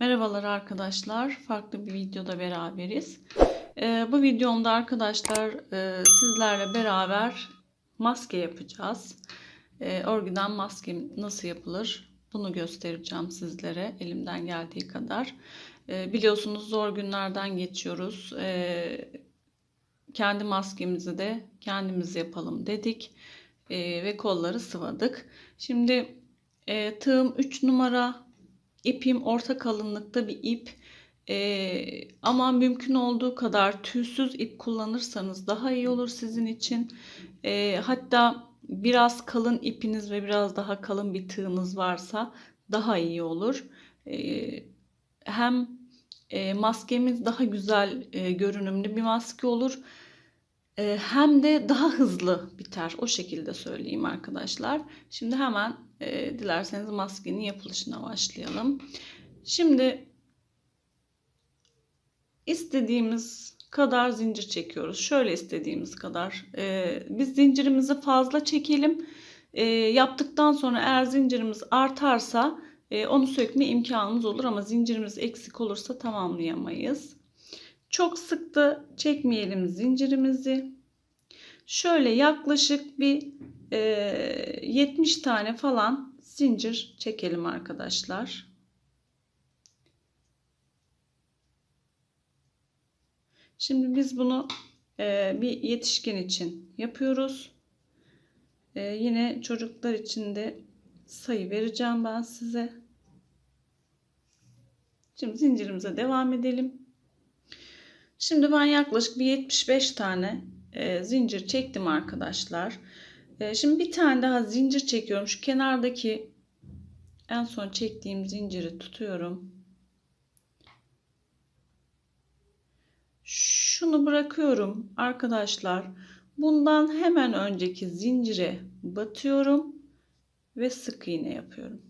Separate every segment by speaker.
Speaker 1: Merhabalar arkadaşlar. Farklı bir videoda beraberiz. Ee, bu videomda arkadaşlar e, sizlerle beraber maske yapacağız. Ee, örgüden maske nasıl yapılır bunu göstereceğim sizlere elimden geldiği kadar. Ee, biliyorsunuz zor günlerden geçiyoruz. Ee, kendi maskemizi de kendimiz yapalım dedik. Ee, ve kolları sıvadık. Şimdi e, tığım 3 numara İpim orta kalınlıkta bir ip. Ee, ama mümkün olduğu kadar tüysüz ip kullanırsanız daha iyi olur sizin için. Ee, hatta biraz kalın ipiniz ve biraz daha kalın bir tığınız varsa daha iyi olur. Ee, hem e, maskemiz daha güzel e, görünümlü bir maske olur. E, hem de daha hızlı biter. O şekilde söyleyeyim arkadaşlar. Şimdi hemen e, dilerseniz maskenin yapılışına başlayalım. Şimdi istediğimiz kadar zincir çekiyoruz. Şöyle istediğimiz kadar. E, biz zincirimizi fazla çekelim. E, yaptıktan sonra eğer zincirimiz artarsa e, onu sökme imkanımız olur ama zincirimiz eksik olursa tamamlayamayız. Çok sık da çekmeyelim zincirimizi. Şöyle yaklaşık bir e, 70 tane falan zincir çekelim arkadaşlar. Şimdi biz bunu e, bir yetişkin için yapıyoruz. E, yine çocuklar için de sayı vereceğim ben size. Şimdi zincirimize devam edelim. Şimdi ben yaklaşık bir 75 tane e, zincir çektim arkadaşlar. E, şimdi bir tane daha zincir çekiyorum. Şu kenardaki en son çektiğim zinciri tutuyorum. Şunu bırakıyorum arkadaşlar. Bundan hemen önceki zincire batıyorum ve sık iğne yapıyorum.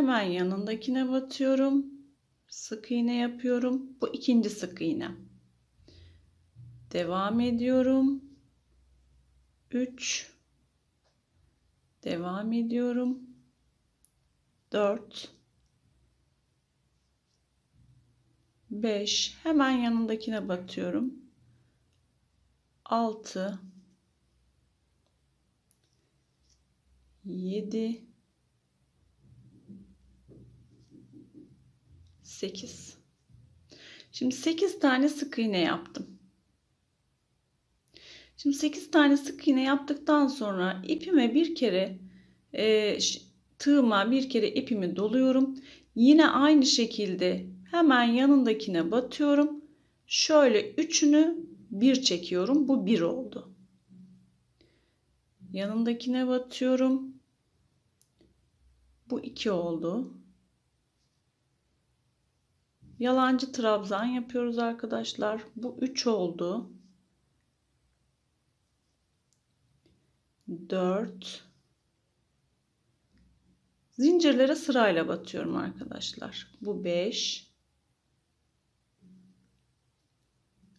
Speaker 1: Hemen yanındakine batıyorum. Sık iğne yapıyorum. Bu ikinci sık iğne. Devam ediyorum. 3 Devam ediyorum. 4 5 Hemen yanındakine batıyorum. 6 7 8. Şimdi 8 tane sık iğne yaptım. Şimdi 8 tane sık iğne yaptıktan sonra ipime bir kere e, tığıma bir kere ipimi doluyorum. Yine aynı şekilde hemen yanındakine batıyorum. Şöyle üçünü bir çekiyorum. Bu bir oldu. Yanındakine batıyorum. Bu iki oldu. Yalancı trabzan yapıyoruz arkadaşlar. Bu 3 oldu. 4 Zincirlere sırayla batıyorum arkadaşlar. Bu 5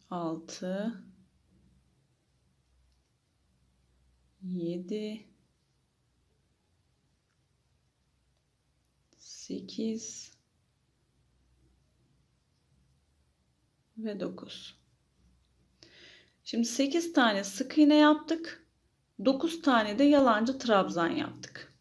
Speaker 1: 6 7 8 ve 9. Şimdi 8 tane sık iğne yaptık. 9 tane de yalancı trabzan yaptık.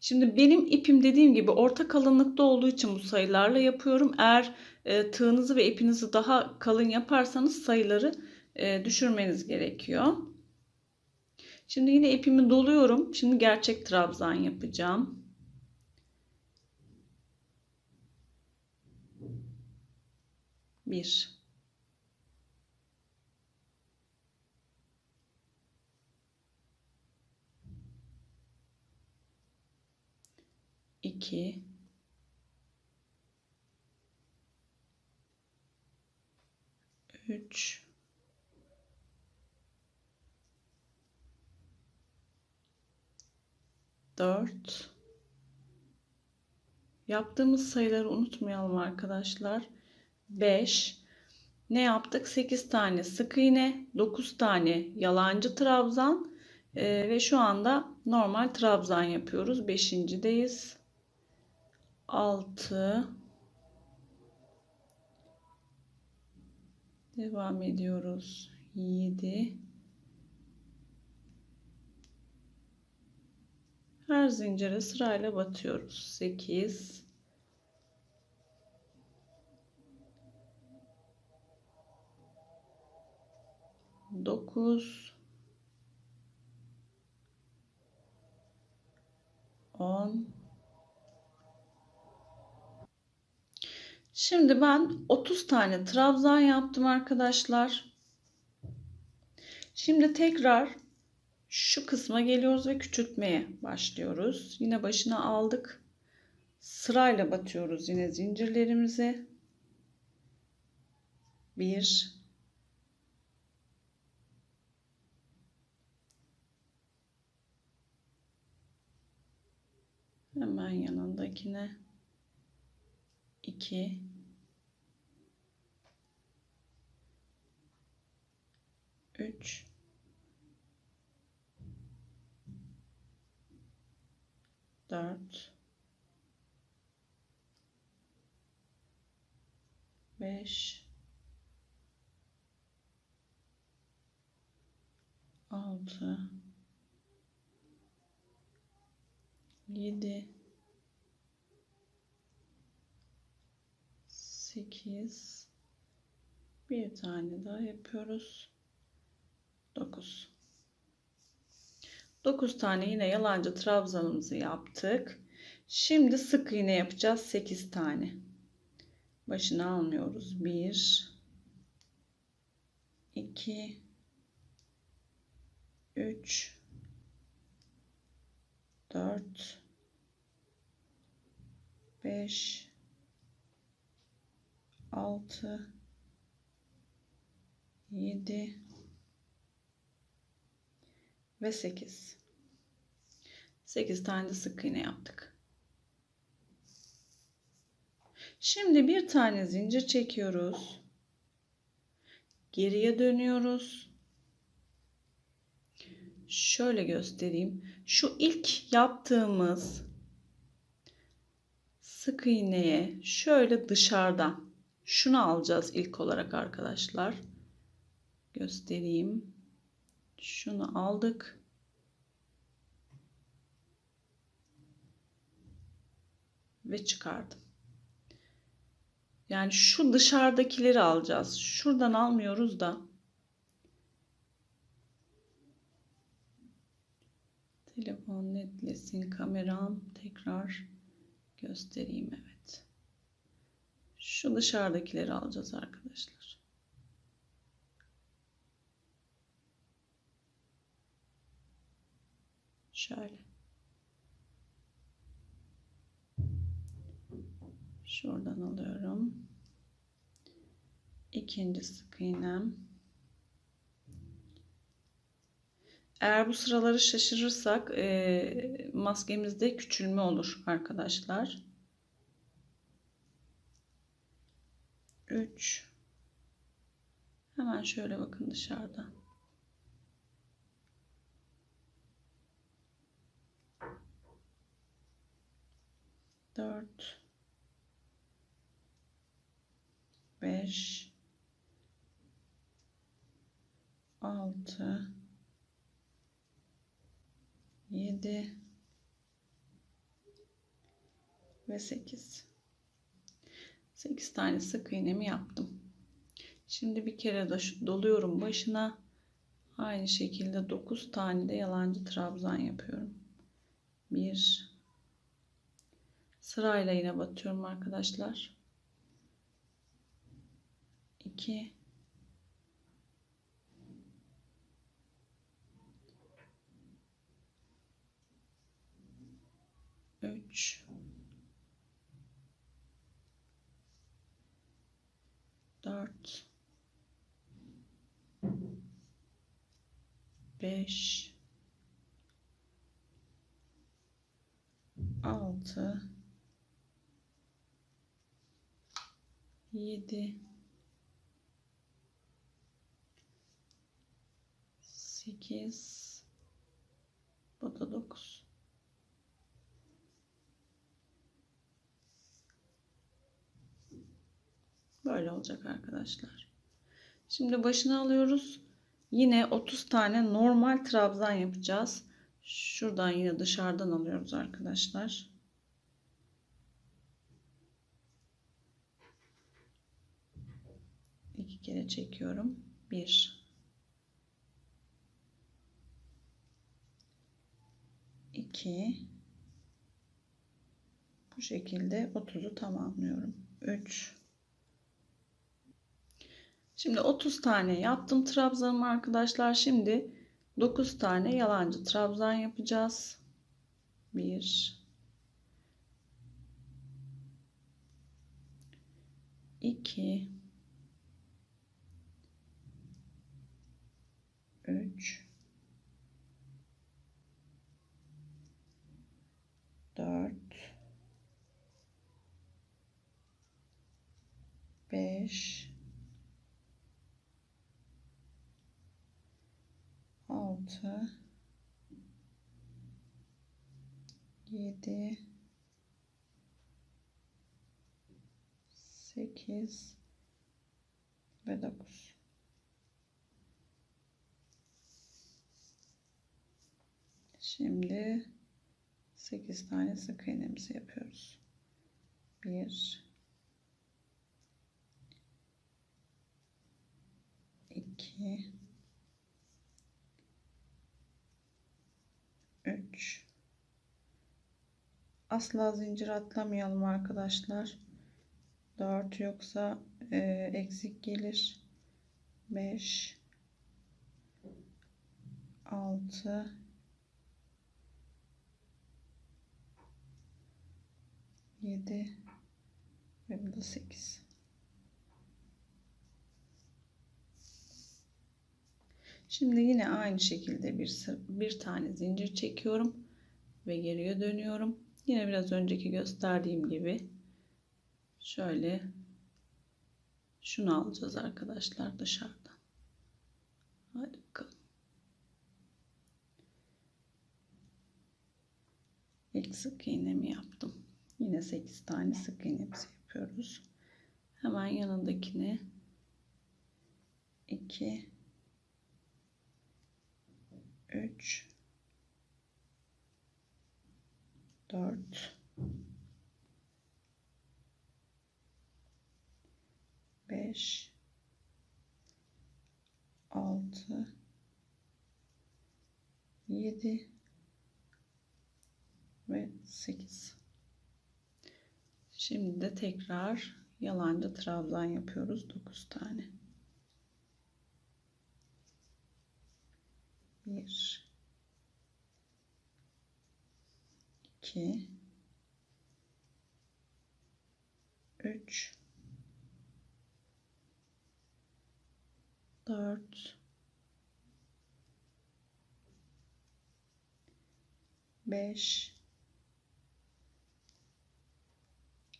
Speaker 1: Şimdi benim ipim dediğim gibi orta kalınlıkta olduğu için bu sayılarla yapıyorum. Eğer e, tığınızı ve ipinizi daha kalın yaparsanız sayıları e, düşürmeniz gerekiyor. Şimdi yine ipimi doluyorum. Şimdi gerçek trabzan yapacağım. 1 2 3 4 Yaptığımız sayıları unutmayalım arkadaşlar. 5 ne yaptık? 8 tane sık iğne, 9 tane yalancı trabzan Ee, ve şu anda normal trabzan yapıyoruz. Beşincideyiz. 6 Devam ediyoruz. 7 Her zincire sırayla batıyoruz. 8 9 10 Şimdi ben 30 tane trabzan yaptım arkadaşlar. Şimdi tekrar şu kısma geliyoruz ve küçültmeye başlıyoruz. Yine başına aldık. Sırayla batıyoruz yine zincirlerimize. 1 Hemen yanındakine. 2 3 4 5 6 7 8 bir tane daha yapıyoruz. 9 9 tane yine yalancı trabzanımızı yaptık. Şimdi sık iğne yapacağız. 8 tane. Başını almıyoruz. 1 2 3 4 5 6 7 ve 8 8 tane de sık iğne yaptık. Şimdi bir tane zincir çekiyoruz. Geriye dönüyoruz. Şöyle göstereyim. Şu ilk yaptığımız sık iğneye şöyle dışarıdan şunu alacağız ilk olarak arkadaşlar. Göstereyim. Şunu aldık. Ve çıkardım. Yani şu dışarıdakileri alacağız. Şuradan almıyoruz da. Telefon netlesin kameram tekrar göstereyim evet. Şu dışarıdakileri alacağız arkadaşlar. Şöyle. Şuradan alıyorum. İkinci sık iğnem. Eğer bu sıraları şaşırırsak e, maskemizde küçülme olur arkadaşlar. 3 Hemen şöyle bakın dışarıda. Dört, beş, altı, yedi ve sekiz. 8 tane sık iğnemi yaptım. Şimdi bir kere de şu doluyorum başına. Aynı şekilde 9 tane de yalancı trabzan yapıyorum. 1 Sırayla yine batıyorum arkadaşlar. 2 3 4 5 6 7 8 Burada da 9. Böyle olacak arkadaşlar. Şimdi başına alıyoruz. Yine 30 tane normal trabzan yapacağız. Şuradan yine dışarıdan alıyoruz arkadaşlar. İki kere çekiyorum. Bir. iki. Bu şekilde 30'u tamamlıyorum. 3 Şimdi 30 tane yaptım trabzanımı arkadaşlar. Şimdi 9 tane yalancı trabzan yapacağız. 1 2 3 4 5 6 7 8 ve 9 Şimdi 8 tane sık iğnemizi yapıyoruz. 1 2 3 Asla zincir atlamayalım arkadaşlar. 4 yoksa e, eksik gelir. 5 6 7 ve bu da 8. Şimdi yine aynı şekilde bir bir tane zincir çekiyorum ve geriye dönüyorum. Yine biraz önceki gösterdiğim gibi şöyle şunu alacağız arkadaşlar dışarıdan. Hadi bakalım. İlk sık iğnemi yaptım. Yine 8 tane sık iğnemizi yapıyoruz. Hemen yanındakine 2 3 4 5 6 7 ve 8 Şimdi de tekrar yalancı trabzan yapıyoruz 9 tane 1 2 3 4 5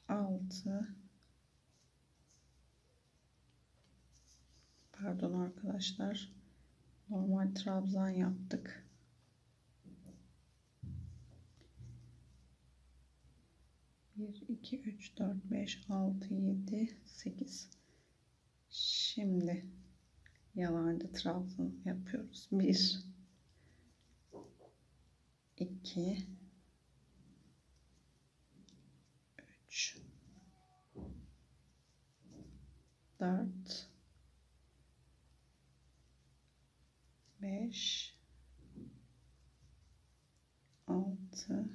Speaker 1: 6 pardon arkadaşlar normal trabzan yaptık. Bir, iki, üç, dört, beş, altı, yedi, sekiz. Şimdi yalancı trabzan yapıyoruz. Bir, iki, üç, dört, 5 6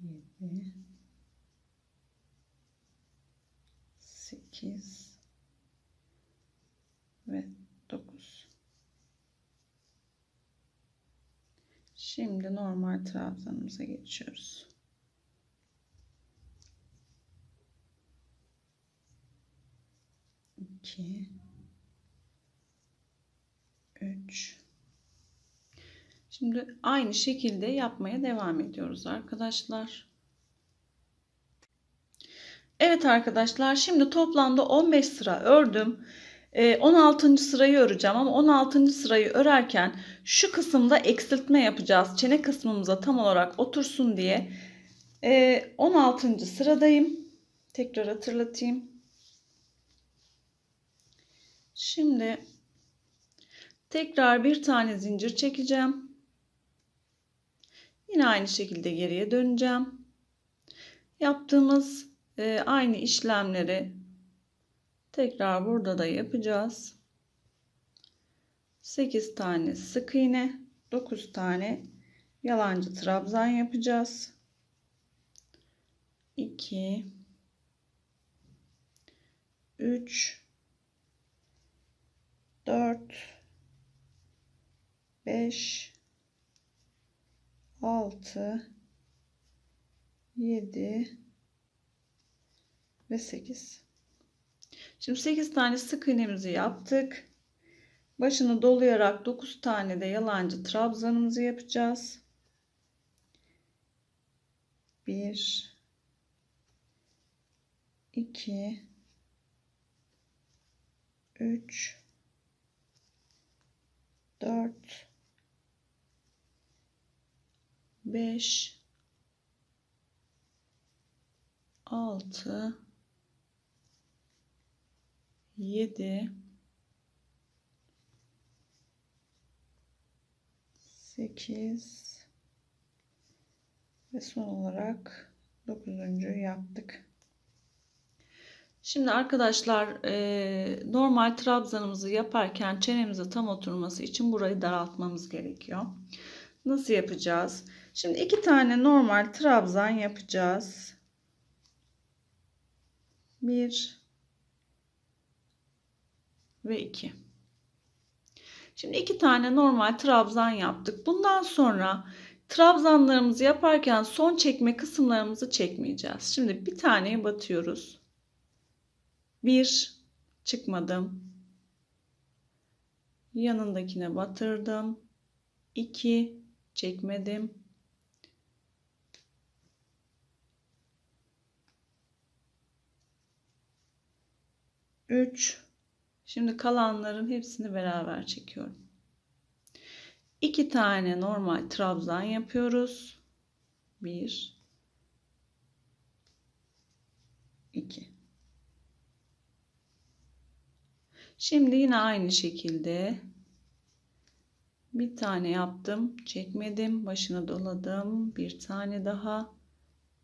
Speaker 1: 7 8 ve 9 Şimdi normal trabzanımıza geçiyoruz. 2 3 Şimdi aynı şekilde yapmaya devam ediyoruz arkadaşlar. Evet arkadaşlar şimdi toplamda 15 sıra ördüm. Ee, 16. sırayı öreceğim ama 16. sırayı örerken şu kısımda eksiltme yapacağız. Çene kısmımıza tam olarak otursun diye. Ee, 16. sıradayım. Tekrar hatırlatayım. Şimdi tekrar bir tane zincir çekeceğim. Yine aynı şekilde geriye döneceğim. Yaptığımız e, aynı işlemleri tekrar burada da yapacağız. 8 tane sık iğne, 9 tane yalancı trabzan yapacağız. 2 3 4 5 6 7 ve 8 Şimdi 8 tane sık iğnemizi yaptık. Başını dolayarak 9 tane de yalancı trabzanımızı yapacağız. 1 2 3 4 5 6 7 8 ve son olarak 9. yaptık. Şimdi arkadaşlar normal trabzanımızı yaparken çenemize tam oturması için burayı daraltmamız gerekiyor. Nasıl yapacağız? Şimdi iki tane normal trabzan yapacağız. Bir ve iki. Şimdi iki tane normal trabzan yaptık. Bundan sonra trabzanlarımızı yaparken son çekme kısımlarımızı çekmeyeceğiz. Şimdi bir taneye batıyoruz. Bir çıkmadım. Yanındakine batırdım. 2 çekmedim. Üç. Şimdi kalanların hepsini beraber çekiyorum. İki tane normal trabzan yapıyoruz. Bir. iki. Şimdi yine aynı şekilde bir tane yaptım, çekmedim, başına doladım. Bir tane daha.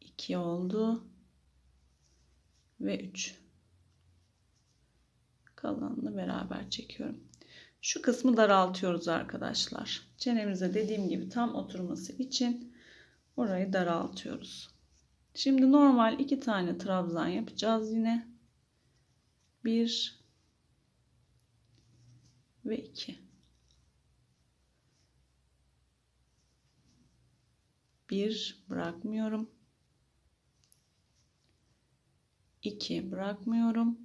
Speaker 1: 2 oldu. Ve 3. Kalanını beraber çekiyorum. Şu kısmı daraltıyoruz arkadaşlar. Çenemize dediğim gibi tam oturması için orayı daraltıyoruz. Şimdi normal iki tane trabzan yapacağız yine. 1 ve 2. 1 bırakmıyorum. 2 bırakmıyorum.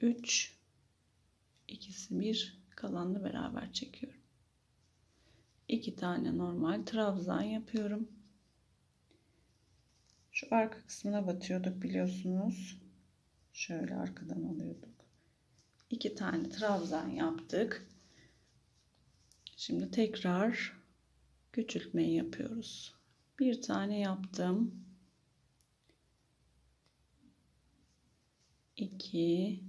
Speaker 1: 3 ikisi 1 kalanını beraber çekiyorum. 2 tane normal trabzan yapıyorum. Şu arka kısmına batıyorduk biliyorsunuz. Şöyle arkadan alıyorduk. 2 tane trabzan yaptık. Şimdi tekrar küçültmeyi yapıyoruz. Bir tane yaptım. 2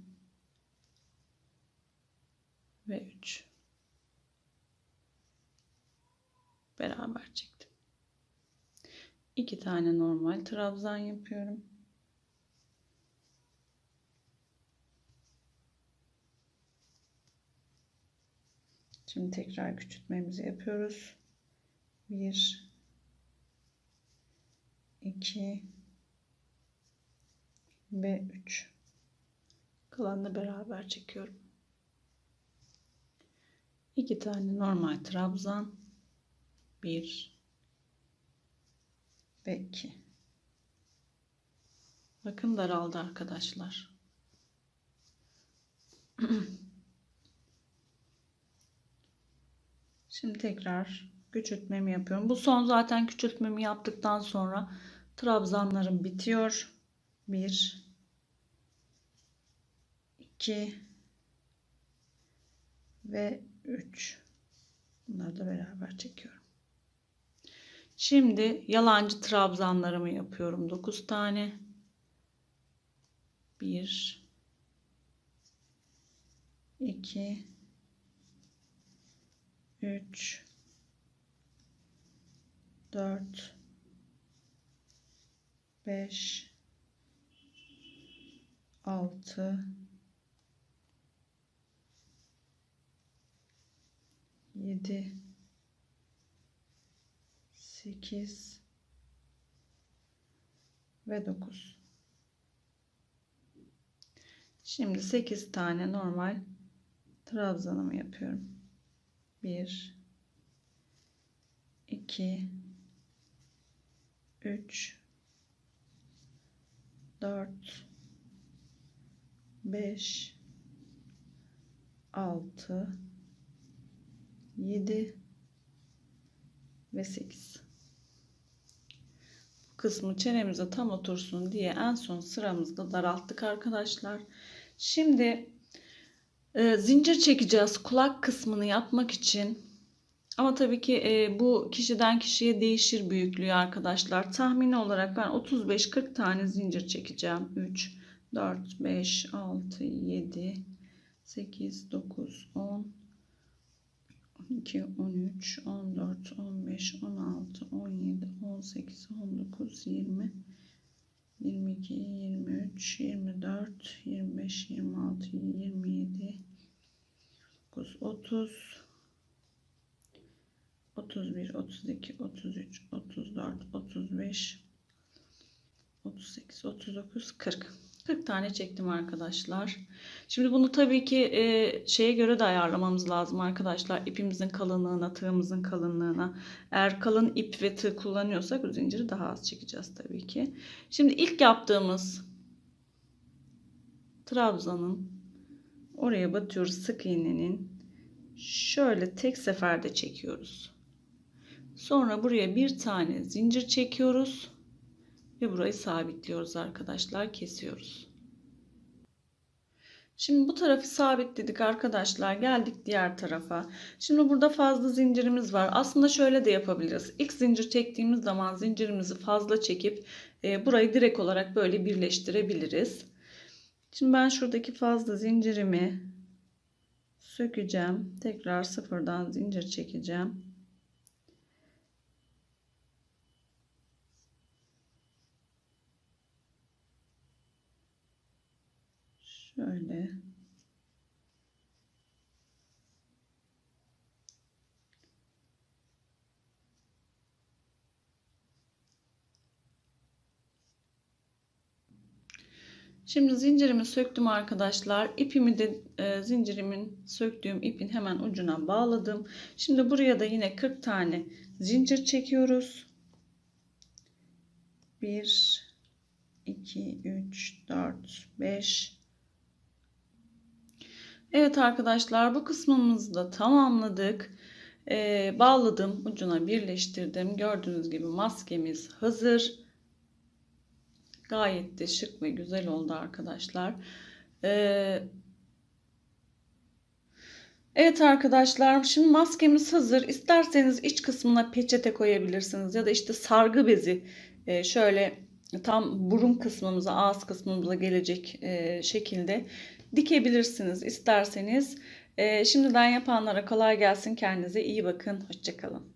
Speaker 1: ve 3 beraber çektim. 2 tane normal trabzan yapıyorum. Şimdi tekrar küçültmemizi yapıyoruz. 1 2 ve 3 kalanını beraber çekiyorum. 2 tane normal trabzan 1 ve 2 bakın daraldı arkadaşlar şimdi tekrar küçültmemi yapıyorum. Bu son zaten küçültmemi yaptıktan sonra trabzanlarım bitiyor. 1 2 2 ve 3. Bunları da beraber çekiyorum. Şimdi yalancı trabzanlarımı yapıyorum. 9 tane. 1 2 3 4 5 6 7 8 ve 9 Şimdi 8 tane normal trabzanımı yapıyorum. 1 2 3 4 5 6 7 ve 8 bu kısmı çenemize tam otursun diye en son sıramızda daralttık arkadaşlar. Şimdi e, zincir çekeceğiz kulak kısmını yapmak için. Ama tabii ki e, bu kişiden kişiye değişir büyüklüğü arkadaşlar. Tahmini olarak ben 35-40 tane zincir çekeceğim. 3 4 5 6 7 8 9 10 12, 13, 14, 15, 16, 17, 18, 19, 20, 22, 23, 24, 25, 26, 27, 29, 30, 31, 32, 33, 34, 35, 38, 39, 40. 40 tane çektim arkadaşlar. Şimdi bunu tabii ki e, şeye göre de ayarlamamız lazım arkadaşlar. İpimizin kalınlığına, tığımızın kalınlığına. Eğer kalın ip ve tığ kullanıyorsak zinciri daha az çekeceğiz tabii ki. Şimdi ilk yaptığımız trabzanın oraya batıyoruz sık iğnenin. Şöyle tek seferde çekiyoruz. Sonra buraya bir tane zincir çekiyoruz ve burayı sabitliyoruz arkadaşlar kesiyoruz. Şimdi bu tarafı sabitledik arkadaşlar geldik diğer tarafa. Şimdi burada fazla zincirimiz var. Aslında şöyle de yapabiliriz. İlk zincir çektiğimiz zaman zincirimizi fazla çekip e, burayı direkt olarak böyle birleştirebiliriz. Şimdi ben şuradaki fazla zincirimi sökeceğim. Tekrar sıfırdan zincir çekeceğim. Şöyle. Şimdi zincirimi söktüm arkadaşlar. İpimi de e, zincirimin söktüğüm ipin hemen ucuna bağladım. Şimdi buraya da yine 40 tane zincir çekiyoruz. 1 2 3 4 5 Evet arkadaşlar bu kısmımızı da tamamladık. Ee, bağladım ucuna birleştirdim. Gördüğünüz gibi maskemiz hazır. Gayet de şık ve güzel oldu arkadaşlar. Ee, evet arkadaşlar şimdi maskemiz hazır. İsterseniz iç kısmına peçete koyabilirsiniz ya da işte sargı bezi e, şöyle tam burun kısmımıza ağız kısmımıza gelecek e, şekilde dikebilirsiniz isterseniz. E, şimdiden yapanlara kolay gelsin. Kendinize iyi bakın. Hoşçakalın.